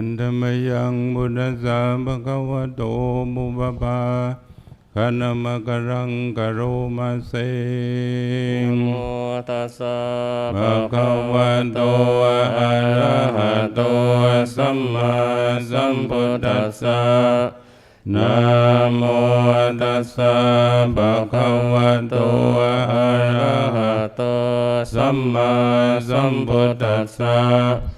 หันธมยังบุตสสะภะคะวะโตมุปปาคณมะกรังกะโรมาเซนะโมตัสสะภะคะวะโตอะระหะโตสัมมาสัมพุทธัสสะนะโมตัสสะภะคะวะโตอะระหะโตสัมมาสัมพุทธัสสะ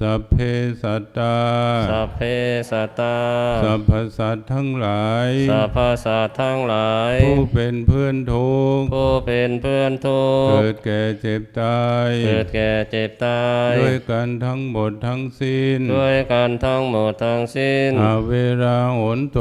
สัพเพสัตตา สัพเพสัตตา สัพพสัตว์ทั้งหลาย สัพพสัตว์ทั้งหลาย ผู้เป็นเพื่อนทุกข์ผู้เป็นเพื่อนทุกเกิข์ดแก่เจ็บตาย เกิดแก่เจ็บตาย ด้วยกันทั้งหมดทั้งสิ้น ด้วยกันทั้งหมดทั้งสิ้นอาเวราโหนโต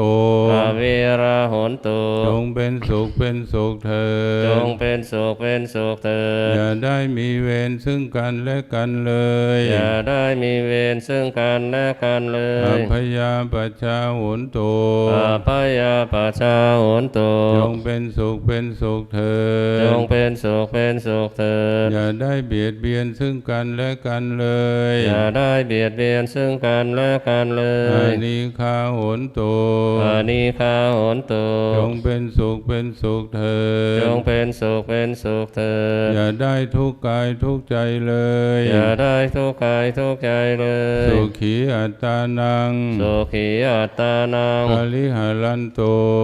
อาเวราโหนตุจงเป็นสุขเป็นสุขเถิจดงเป็นสุขเป็นสุขเถิอย่าดได้มีเวรซึ่งกันและกันเลย อย่าได้มีเวรซึ่งกันและกันเลอยพยาปชาโหนโตอาพยาปชาโหนตุจงเป็นสุขเป็นสุขเถิจดงเป็นสุขเป็นสุขเถิดอย่าได้เบียดเบียนซึ่งกันและกันเลยอย่าได้เบียดเบียนซึ่งกันและกันเลอายนิคาโหนโตอานิคาโหนตุจงเป็นสุขเป็นสุขเถิจดงเป็นสุขเป็นสุขเถิดอย่าได้ทุกข์กายทุกข์ใจเลย อย่าได้ทุกข์กายทุกข์ใจเลยสุขีอัตตานังสุขีอัตตานังปาลิหารันโต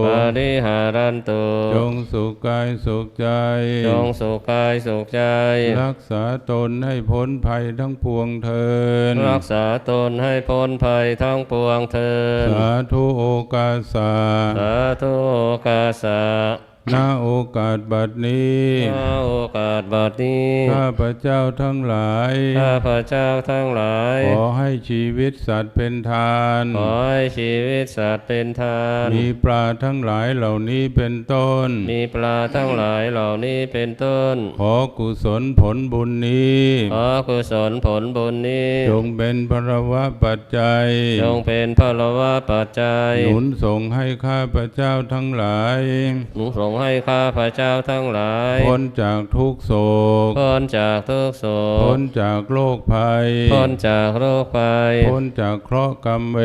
ปาริหารันตุจงสุขกายสุขใจ จงสุขกายสุขใจ รักษาตนให้พ้นภัยทั้งปวงเทินรักษาตนให้พ้นภัยทั้งปวงเทินสาธุโอกาสาสาธุกาสะ ณโอกาสบัดนี้ข้าโอกาสบัดนี้ ข้าพระเจ้าทั้งหลาย ข้าพระเจ้าทั้งหลาย ขอให้ชีวิตสัตว์เป็นทาน ขอให้ชีวิตสัตว์เป็นทาน มีปลาทั้งหลายเหล่านี้เป็นต้น มีปลาทั้งหลายเหล่านี้เป็นต้น ขอกุศลผลบุญนี้ ขอกุศลผลบุญนี้ จงเป็นพรวะปัจจัย จงเป็นพลวะปัจจัย หนุนส่งให้ข้าพระเจ้าทั้งหลาย หนุนส่งให้ข้าพระเจ้าทั้งหลาย พ้นจากทุกโศก พ้นจากทุกโศพ้กนจากโรคภัย พ้นจากโรคภัย พ้นจากเคราะห์กรรมเว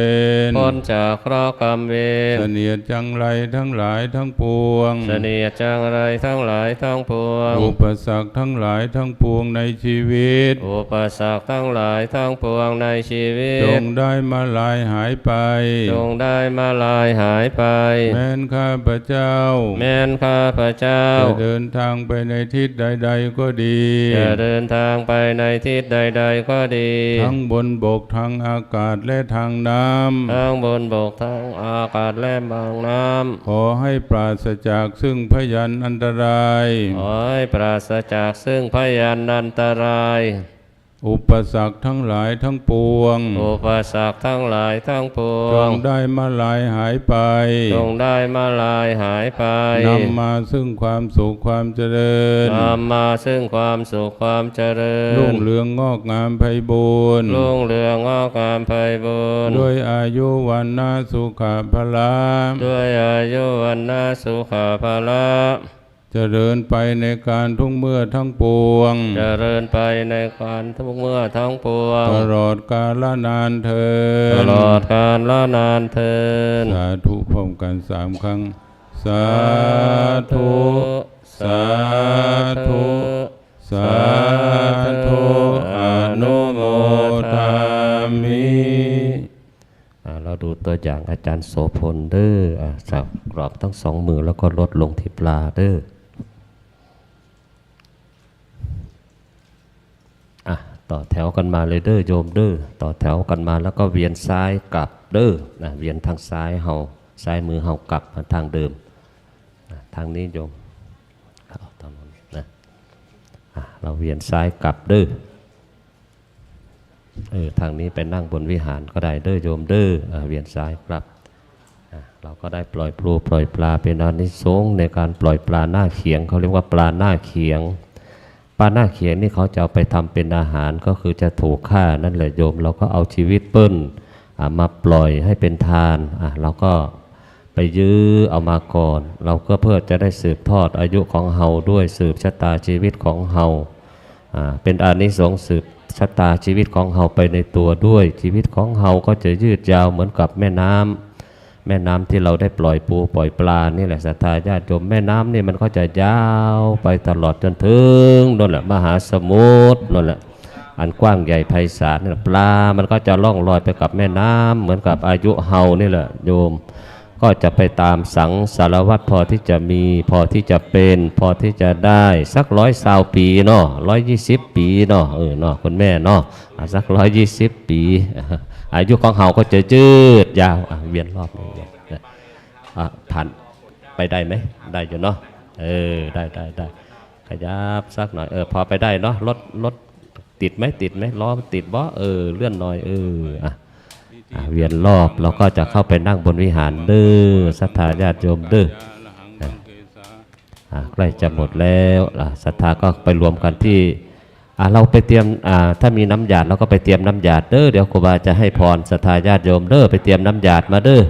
ร พ้นจากเคราะห์กรรมเวร เสนียดจังไรทั้งหลายทั้งปวง เสนียดจังไรทั้งหลายทั้งปวง อุปสรรคทั้งหลายทั้งปวงในชีวิต อุปสรรคทั้งหลายทั้งปวงในชีวิจตงได้มาลายหายไป จงได้มาลายหายไป แม้นข้าพระเจ้า แม้นข้าพระเจ้า จะเดินทางไปในทิศใด ๆ ก็ดี จะเดินทางไปในทิศใด ๆ ก็ดี ทั้งบนบกทางอากาศและทางน้ำทั้งบนบกทั้งอากาศและบางน้ขอให้ปราศจากซึ่งพยันอันตรายำขอให้ปราศจากซึ่งพยานอันตราย อุปสรรคทั้งหลายทั้งปวง อุปสรรคทั้งหลายทั้งปวจงงได้มาลายหายไปจงได้มาลายหายไปนำมาซึ่งความสุขความเจริญนำมาซึ่งความสุขความเจริญรุ่งเรืองงอกงามไพบูรณ์รุ่งเรืองงอกงามไพบูรณ์ด้วยอายุวันนาสุขภละด้วยอายุวันนาสุขภาละเจริญไปในการทุ่งเมื่อทั้งปวง เจริญไปในการทุกเมื่อทั้งปวง ตลอดกาลนานเทิตนลอดกาลละนานเทินสาธุพร้อมกันสามครั้ง สาธุ สาธุ สาธุอนุโมทามิอ่าเราดูตัวอย่างอาจารย์โสพลเด้ออ่าสับกรอบทั้งสองมือแล้วก็ลดลงที่ปลาเด้ออะ ต่อแถวกันมาเลยเด้อโยมเด้อต่อแถวกันมาแล้วก็เวียนซ้ายกลับเด้อนะเวียนทางซ้ายเฮาซ้ายมือเฮากลับมาทางเดิมอะทางนี้โยมเอาทางนั้นนะเราเวียนซ้ายกลับเด้อเออทางนี้ไปนั่งบนวิหารก็ได้เด้อโยมเด้ออ่าเวียนซ้ายครับเราก็ได้ปล่อยปลูปล่อยปลาเป็นอนิสงส์ในการปล่อยปลาหน้าเขียงเขาเรียกว่าปลาหน้าเขียง ปลาหน้าเขียงนี่เขาจะเอาไปทำเป็นอาหารก็คือจะถูกฆ่านั่นแหละโยม เราก็เอาชีวิตเปิ้ลมาปล่อยให้เป็นทานอ่าเราก็ไปยื้อเอามาก่อน เราก็เพื่อจะได้สืบทอดอายุของเฮาด้วยสืบชะตาชีวิตของเฮาเป็นอานิสงส์สืบชะตาชีวิตของเฮาไปในตัวด้วย ชีวิตของเฮาก็จะยืดยาวเหมือนกับแม่น้ำ แม่น้ำที่เราได้ปล่อยปูปล่อยปลานี่แหละศรัทธาญาติโยมแม่น้ำนี่มันก็จะยาวไปตลอดจนถึงนั่นแหละมหาสมุทรนั่นแหละอันกว้างใหญ่ไพศาลนี่แหละปลา มันก็จะล่องลอยไปกับแม่น้ำเหมือนกับอายุเฮานี่แหละโยม ก็จะไปตามสังสารวัตรพอที่จะมีพอที่จะเป็น พอที่จะได้สักร้อยสาวปีเนาะร้อยยี่สิบปีเนาะเออเนาะคุณแม่เนาะสักร้อยยี่สิบปี อายุของเฮาก็จะยืดยาวเวียนรอบหนึงเนี่ยอะผ่านไปได้ไหมได้อยู่เนาะเออได้ได้ได้ขยับสักหน่อยเออพอไปได้เนาะรถรถติดไหมติดไหมล้อติดบ่เออเลื่อนหน่อยเอออะเวียนรอบเราก็จะเข้าไปนั่งบนวิหารเด้อศรัทธาญาติโยมเด้อใกล้จะหมดแล้วอ่าศรัทธาก็ไปรวมกันที่ เราไปเตรียมอ่าถ้ามีน้ำหยาดเราก็ไปเตรียมน้ำหยาดเด้อเดี๋ยวครูบาจะให้พรศรัทธาญาติโยมเด้อไปเตรียมน้ำหยาดมาเด้อ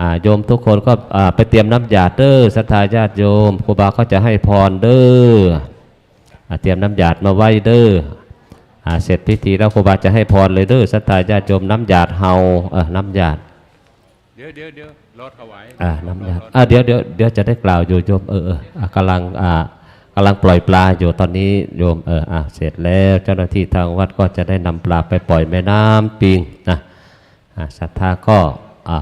อ่าโยมทุกคนก็อ่าไปเตรียมน้ำหยาดเด้อศรัทธาญาติโยมครูบาก็จะให้พรเด้ออ่าเตรียมน้ำหยาดมาไว้เด้ออ่าเสร็จพิธีแล้วครูบาจะให้พรเลยเด้อสัทธาญาติโยมน้ำหยาดเฮาเออน้ำหยาดเดี๋ยวเดี๋ยวเดี๋ยวรถถวายอ่าน้ำหยาดอ่าเดี๋ยวเดี๋ยวเดี๋ยวจะได้กล่าวอยู่โยมเออเอออะกำลังอ่า กำลังปล่อยปลาอยู่ตอนนี้โยมเอออะเสร็จแล้วเจ้าหน้าที่ทางวัดก็จะได้นำปลาไปปล่อยแม่น้ำปิงนะอ่าศรัทธาก็อ่า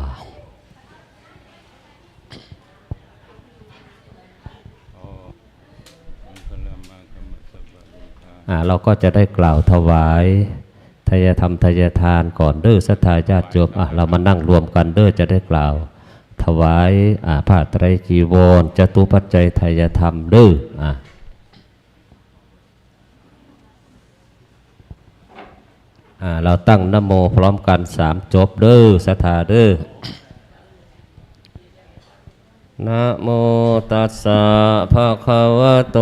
อ่าเราก็จะได้กล่าวถวายทายธรรมทายทานก่อนเด้อสัทธาญาติโยมอะเรามานั่งรวมกันเด้อจะได้กล่าว ถวายอ่าผ้าไตรจีวรจตุปัจจัยทายธรรมเด้ออะอ่า เราตั้งนโมพร้อมกันสามจบเด้อสัทธาเด้อนะโมตัสสะภะคะวะโต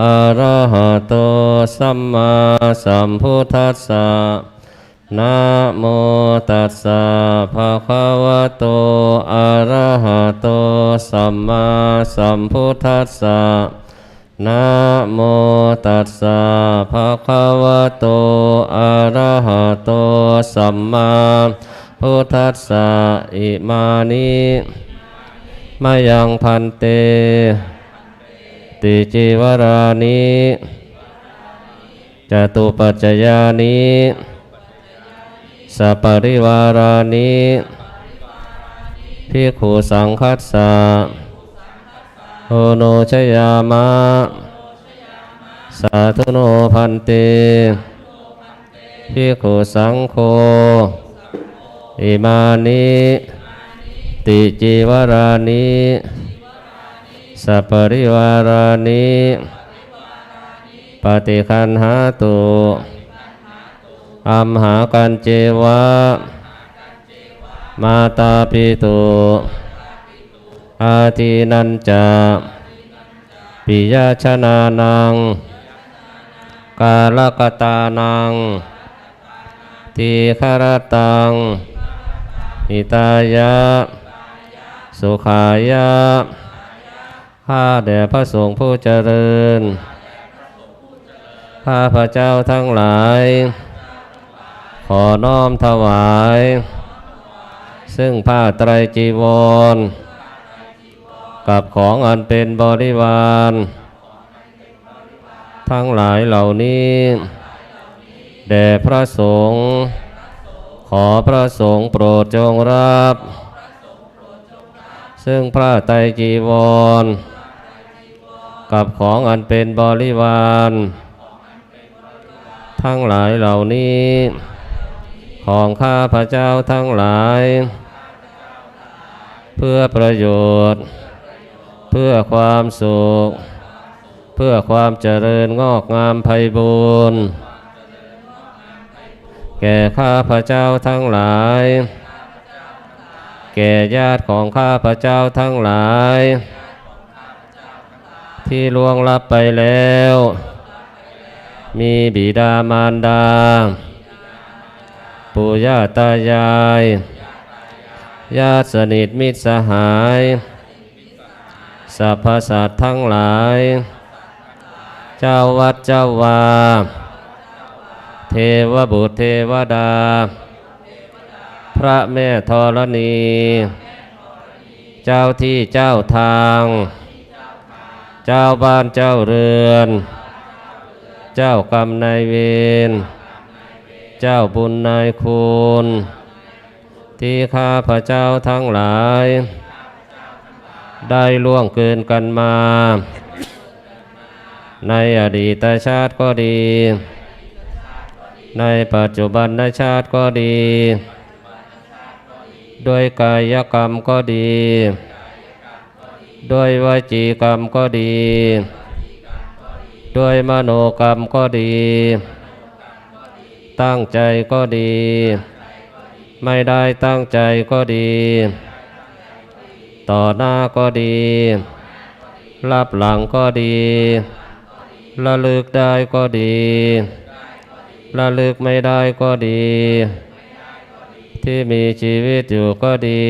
อะระหะโต สัมมาสัมพุทธัสสะนะโมตัสสะภะคะวะโต อะระหะโต สัมมาสัมพุทธัสสะ นะโมตัสสะภะคะวะโต อะระหะโต สัมมาพุทธัสสะอิมานิมายังพันเต ติจิวรานิจตุปัจจยานิสัปปริวารานิพิกขุสังคัสสะ โอโนชยามะ สาธุโนพันเตพิกขุสังโฆอิมานิติจิวารานิสัปริวารานิปฏิคันหาตุอัมหากันเจวะ มาตาปิตุ อาทินันจาปิยชนานัง กาลกตานังทีคารตังอิตายะ สุขายะข้าแด่พระสงฆ์ผู้เจริญข้าพระเจ้าทั้งหลาย ขอน้อมถวาย ซึ่งผ้าไตรจีวร กับของอันเป็นบริวาร ทั้งหลายเหล่านี้แด่พระสงฆ์ขอพระสงฆ์โปรดจงรับ ซึ่งพระไตรจีวร กับของอันเป็นบริวาร ทั้งหลายเหล่านี้ ของข้าพระเจ้าทั้งหลาย เพื่อประโยชน์ พื่อความสุข เพื่อความเจริญงอกงามไพบูรณ์แก่ข้าพระเจ้าทั้งหลาย แก่ญาติของข้าพระเจ้าทั้งหลาย ที่ล่วงลับไปแล้ว มีบิดามารดา ปู่ย่าตายาย ญาติสนิทมิตรสหาย สรรพสัตทั้งหลาย เจ้าวัดเจ้าวา เทวบุตรเทวดา พระแม่ธรณี เจ้าที่เจ้าทาง เจ้าบ้านเจ้าเรือน เจ้ากรรมนายเวร เจ้าบุญนายคุณ ที่ข้าพระเจ้าทั้งหลาย ได้ล่วงเกินกันมา ในอดีตชาติก็ดี ในปัจจุบันชาติก็ดี ด้วยกายกรรมก็ดี ด้วยวจีกรรมก็ดี ด้วยมโนกรรมก็ดี ตั้งใจก็ดี ไม่ได้ตั้งใจก็ดี ต่อหน้าก็ดี รับหลังก็ดี ระลึกได้ก็ดี ระลึกไม่ได้ก็ดี ที่มีชีวิตอยู่ก็ดี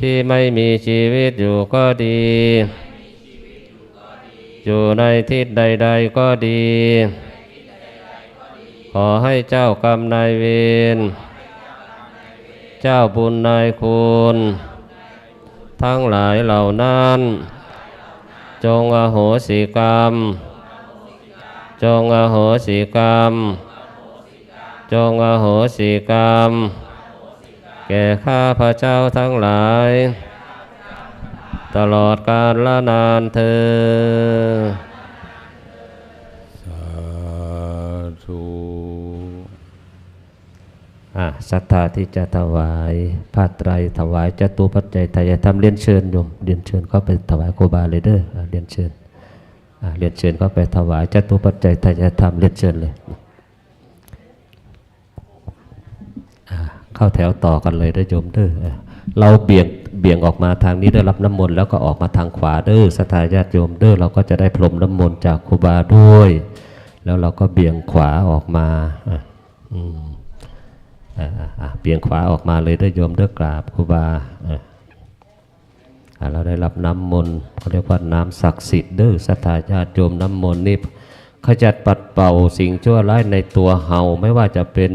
ที่ไม่มีชีวิตอยู่ก็ดี อยู่ในทิศใด ๆก็ดี ขอให้เจ้ากรรมนายเวร เจ้าบุญนายคุณ ทั้งหลายเหล่านั้น จงอโหสิกรรม จงอโหสิกรรม จงอโหสิกรรม แก่ข้าพระเจ้าทั้งหลาย ตลอดกาลละนานเธอญ สาธุ อะ ศรัทธาที่จะถวายผ้าไตรถวายจตุปัจจัยทายธรรมเรียนเชิญโยมเรียนเชิญเข้าไปถวายครูบาเลยเด้อเรียนเชิญเรียนเชิญเข้าไปถวายจตุปัจจัยทายธรรมเรียนเชิญเลยเข้าแถวต่อกันเลยเด้อโยมเด้อเราเบี่ยงเบี่ยงออกมาทางนี้ได้รับน้ำมนต์แล้วก็ออกมาทางขวาเด้อสถาญาติโยมเด้อเราก็จะได้พรมน้ำมนต์จากครูบาด้วย แล้วเราก็เบี่ยงขวาออกมาอืมอ่าอ่าอ่า เบี่ยงขวาออกมาเลยด้อโยมด้อกราบครูบาเราได้รับน้ำมนต์เขาเรียกว่าน้ำศักดิ์สิทธิ์เด้อสัทธาญาติโยมน้ำมนต์นี่ขจัดปัดเป่าสิ่งชั่วร้ายในตัวเฮาไม่ว่าจะเป็น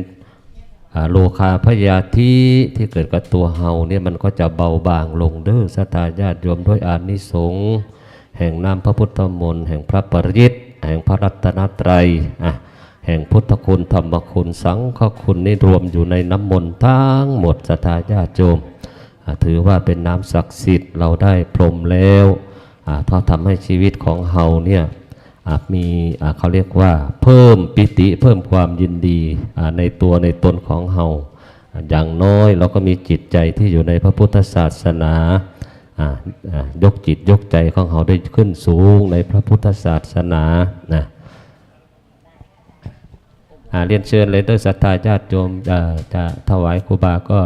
โลคาพยาธิที่เกิดกับตัวเฮาเนี่ยมันก็จะเบาบางลงเด้อสัทธาญาติโยมด้วยอานิสงส์แห่งน้ำพระพุทธมนต์แห่งพระปริยิตแห่งพระรัตนตรัยอะ แห่งพุทธคุณธรรมคุณสังฆคุณนี่รวมอยู่ในน้ำมนต์ทั้งหมดสทาญาติโยมถือว่าเป็นน้ำศักดิ์สิทธิ์เราได้พรมแล้วอ่าถ้าทำให้ชีวิตของเฮาเนี่ยมีเขาเรียกว่าเพิ่มปิติเพิ่มความยินดีในตัวในตนของเฮาอย่างน้อยเราก็มีจิตใจที่อยู่ในพระพุทธศาสนายกจิตยกใจของเฮาได้ขึ้นสูงในพระพุทธศาสนานะ เรียนเชิญเลยด้วยศรัทธาญาติโยมจะถวายครูบาก็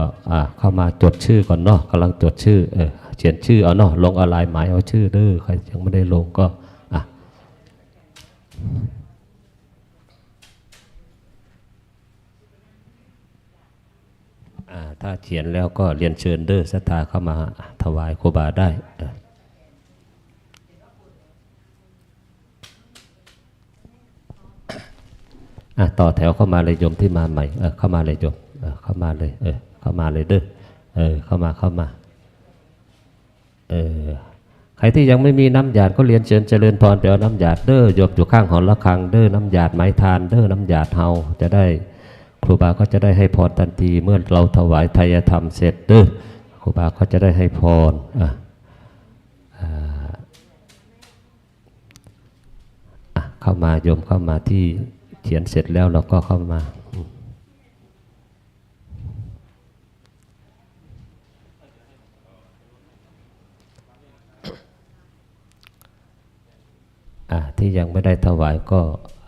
เข้ามาจดชื่อก่อนเนาะกำลังจดชื่อเออเขียนชื่อเอาเนาะลงเอาลายหมายเอาชื่อเด้อใครยังไม่ได้ลงก็อะถ้าเขียนแล้วก็เรียนเชิญเด้อศรัทธาเข้ามาถวายครูบาได้ อะต่อแถวเข้ามาเลยโยมที่มาใหม่เออเข้ามาเลยโยมเออเข้ามาเลยเออเข้ามาเลยเด้อเออเข้ามาเข้ามาเออใครที่ยังไม่มีน้ำหยาดก็เรียนเชิญเจริญพรไปเอาน้ำหยาดเด้อโยมอยู่ข้างหอระฆังเด้อน้ำหยาดไม้ทานเด้อน้ำหยาดเฮาจะได้ครูบาก็จะได้ให้พรทันทีเมื่อเราถวายทายธรรมเสร็จเด้อครูบาก็จะได้ให้พรอะอ่าอะเข้ามาโยมเข้ามาที่ ขียนเสร็จแล้วเราก็เข้ามาอ่าที่ยังไม่ได้ถวายก็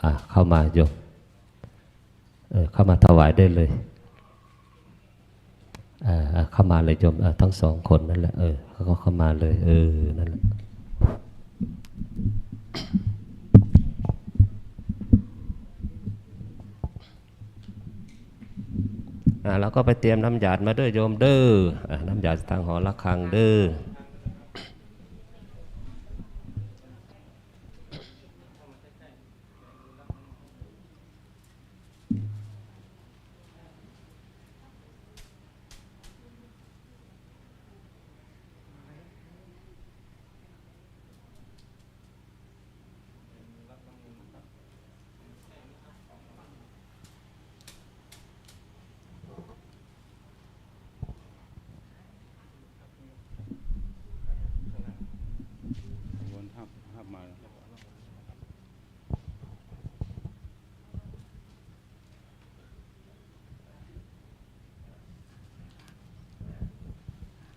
อ่าเข้ามาโยมเออเข้ามาถวายได้เลยอ่าเข้ามาเลยโยมอ่าทั้งสองคนนั่นแหละเออเขาก็เข้ามาเลยเออนั่นแหละ อ่าเราก็ไปเตรียมน้ำหยาดมาเด้อโยมเด้อน้ำหยาดทางหอระฆังเด้อ วนหับหับมา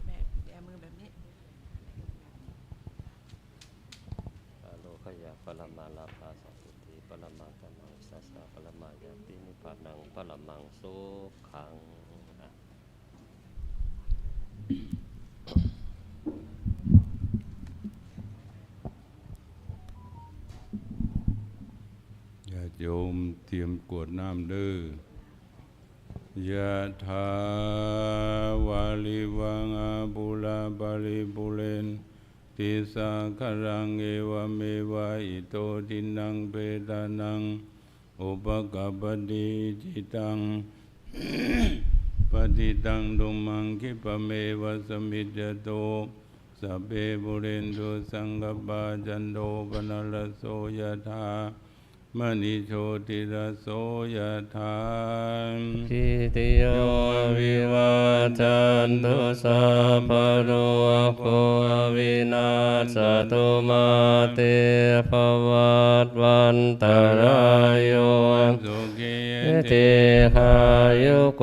แม่แบมือแบบนี้ อโลขยะ ปรมาลาภาสัพพุทธิปรมังตมังสัสสะปรมายาตินิพพานังปรมังสุขังอะญาติโยมเตรียมกรวดน้ำเด้อยะถาวาลิวังอาบุลาบาลิบุเรน ติสาคารังเอวเมวะอิโตตินังเปตานัง อุปกปปติจิตังปฏิตังดุมังคิปเมวะสมิจโตสัพเพบุเรนตุสังกปาจันโทปนลโสยธา มณิโชติรโสยถาทิติโยวิวัจจันตุสัพพะโรโควินาศตุมาเตภวัตวันตรายโย สุขีเตหายุโก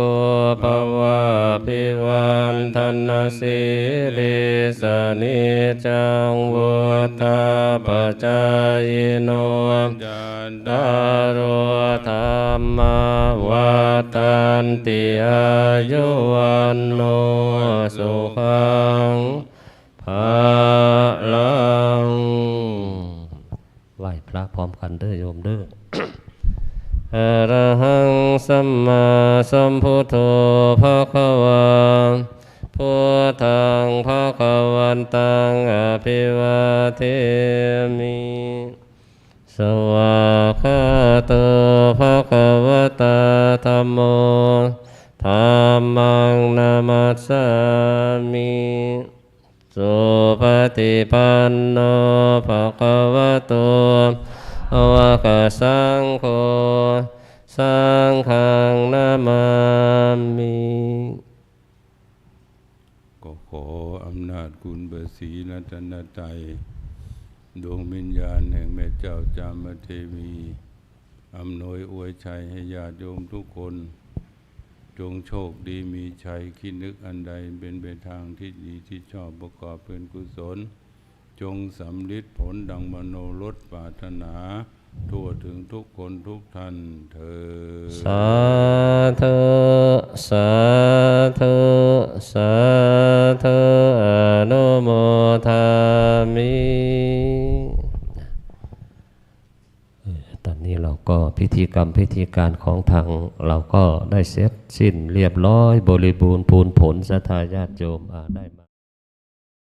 ภวะปิวันธนสีลิสนิจังวุธาปจายโนจันดารุธรรมวัฏันติอายุวันโนสุขังภาลังไหวพระพร้อมกันเด้อโยมเด้อ อะระหังสัมมาสัมพุทโธภะคะวาพุทธังภะคะวันตังอภิวาเทมิสวากขาโตภะคะวะตาธัมโมธัมมังนามัสสามิสุปฏิปันโนภะคะวะโต วกะสังโฆสังฆังนามามิก็ขออำนาจคุณเบอร์สีรัตนตรัยดวงวิญญาณแห่งแม่เจ้าจามเทวีอำนวยอวยชัยให้ญาติโยมทุกคน จงโชคดีมีชัยคิดนึกอันใดเป็นไปทางที่ดีที่ชอบประกอบเป็นกุศล จงสำลิดผลดังมโนรสปรารถนา ทั่วถึงทุกคนทุกท่านเธอสาธุสาธุสาธุอนุโมทามิตอนนี้เราก็พิธีกรรมพิธีการของทางเราก็ได้เสร็จสิ้นเรียบร้อยบริบูรณ์พูนผลสัทธาญาติโยมได้